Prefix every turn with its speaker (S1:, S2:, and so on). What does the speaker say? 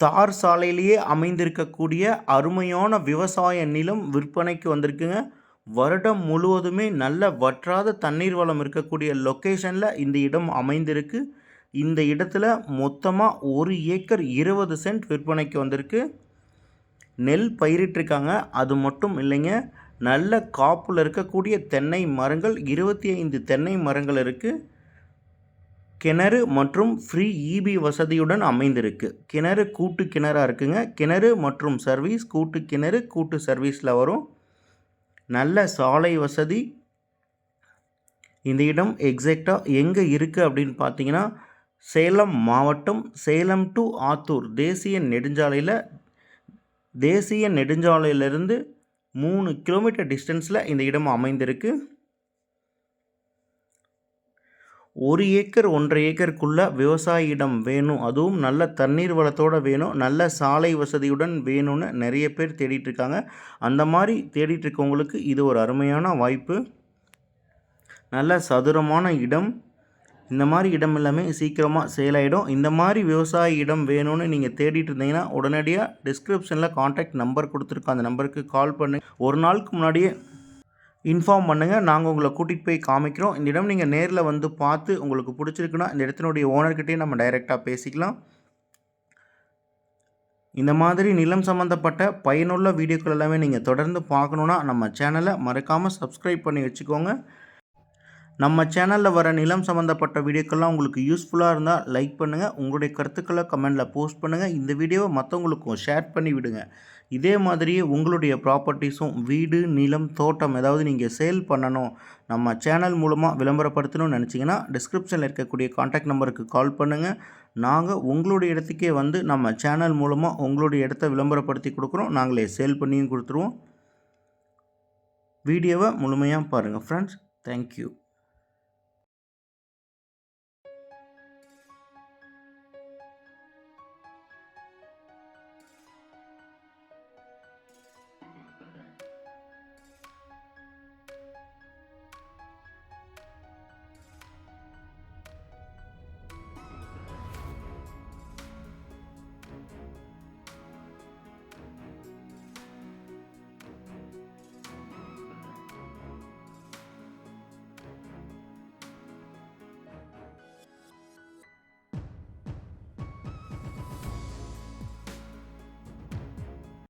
S1: தார் சாலையிலேயே அமைந்திருக்கக்கூடிய அருமையான விவசாய நிலம் விற்பனைக்கு வந்திருக்குங்க. வருடம் முழுவதுமே நல்ல வற்றாத தண்ணீர் வளம் இருக்கக்கூடிய லொக்கேஷனில் இந்த இடம் அமைந்திருக்கு. இந்த இடத்துல மொத்தமாக ஒரு ஏக்கர் இருபது சென்ட் விற்பனைக்கு வந்திருக்கு. நெல் பயிரிட்டிருக்காங்க. அது மட்டும் இல்லைங்க. நல்ல காப்பில் இருக்கக்கூடிய தென்னை மரங்கள் இருபத்தி ஐந்து தென்னை மரங்கள் இருக்குது கிணறு மற்றும் ஃப்ரீ இபி வசதியுடன் அமைந்திருக்கு. கிணறு கூட்டு கிணறாக இருக்குங்க. கிணறு மற்றும் சர்வீஸ் கூட்டு கிணறு கூட்டு சர்வீஸில் வரும். நல்ல சாலை வசதி. இந்த இடம் எக்ஸாக்டாக எங்கே இருக்குது அப்படின்னு பார்த்தீங்கன்னா சேலம் மாவட்டம் சேலம் டு ஆத்தூர் தேசிய நெடுஞ்சாலையில் தேசிய நெடுஞ்சாலையிலிருந்து மூணு கிலோமீட்டர் டிஸ்டன்ஸில் இந்த இடம் அமைந்திருக்கு. ஒரு ஏக்கர் ஒன்றரை ஏக்கருக்குள்ள விவசாயிடம் வேணும். அதுவும் நல்ல தண்ணீர் வளத்தோடு வேணும். நல்ல சாலை வசதியுடன் வேணும்னு நிறைய பேர் தேடிட்டுருக்காங்க. அந்த மாதிரி தேடிட்டுருக்கவங்களுக்கு இது ஒரு அருமையான வாய்ப்பு. நல்ல சதுரமான இடம். இந்த மாதிரி இடம் எல்லாமே சீக்கிரமாக சேல் ஆகிடும் இந்த மாதிரி விவசாய இடம் வேணும்னு நீங்கள் தேடிட்டு இருந்தீங்கன்னா உடனடியாக டிஸ்கிரிப்ஷனில் காண்டாக்ட் நம்பர் கொடுத்துருக்கோம். அந்த நம்பருக்கு கால் பண்ணி. ஒரு நாளுக்கு முன்னாடியே இன்ஃபார்ம் பண்ணுங்கள் நாங்கள் உங்களை கூட்டிகிட்டு போய் காமிக்கிறோம். இந்த இடம் நீங்கள் நேரில் வந்து பார்த்து உங்களுக்கு பிடிச்சிருக்குன்னா இந்த இடத்தினுடைய ஓனர்கிட்டே நம்ம டைரெக்டாக பேசிக்கலாம். இந்த மாதிரி நிலம் சம்மந்தப்பட்ட பயனுள்ள வீடியோக்கள் எல்லாமே நீங்கள் தொடர்ந்து பார்க்கணுன்னா நம்ம சேனலை மறக்காமல் சப்ஸ்கிரைப் பண்ணி வச்சுக்கோங்க. நம்ம சேனலில் வர நிலம் சம்மந்தப்பட்ட வீடியோக்கள்லாம் உங்களுக்கு யூஸ்ஃபுல்லாக இருந்தால் லைக் பண்ணுங்கள் உங்களுடைய கருத்துக்களை கமெண்டில் போஸ்ட் பண்ணுங்கள் இந்த வீடியோவை மற்றவங்களுக்கும் ஷேர் பண்ணி விடுங்க. இதே மாதிரியே உங்களுடைய ப்ராப்பர்ட்டிஸும் வீடு நிலம் தோட்டம் ஏதாவது நீங்கள் சேல் பண்ணணும் நம்ம சேனல் மூலமாக விளம்பரப்படுத்தணும்னு நினச்சிங்கன்னா டிஸ்கிரிப்ஷனில் இருக்கக்கூடிய காண்டாக்ட் நம்பருக்கு கால் பண்ணுங்கள் நாங்கள் உங்களுடைய இடத்துக்கே வந்து நம்ம சேனல் மூலமாக உங்களுடைய இடத்த விளம்பரப்படுத்தி கொடுக்குறோம். நாங்களே சேல் பண்ணியும் கொடுத்துருவோம். வீடியோவை முழுமையாக பாருங்கள் ஃப்ரெண்ட்ஸ் தேங்க்யூ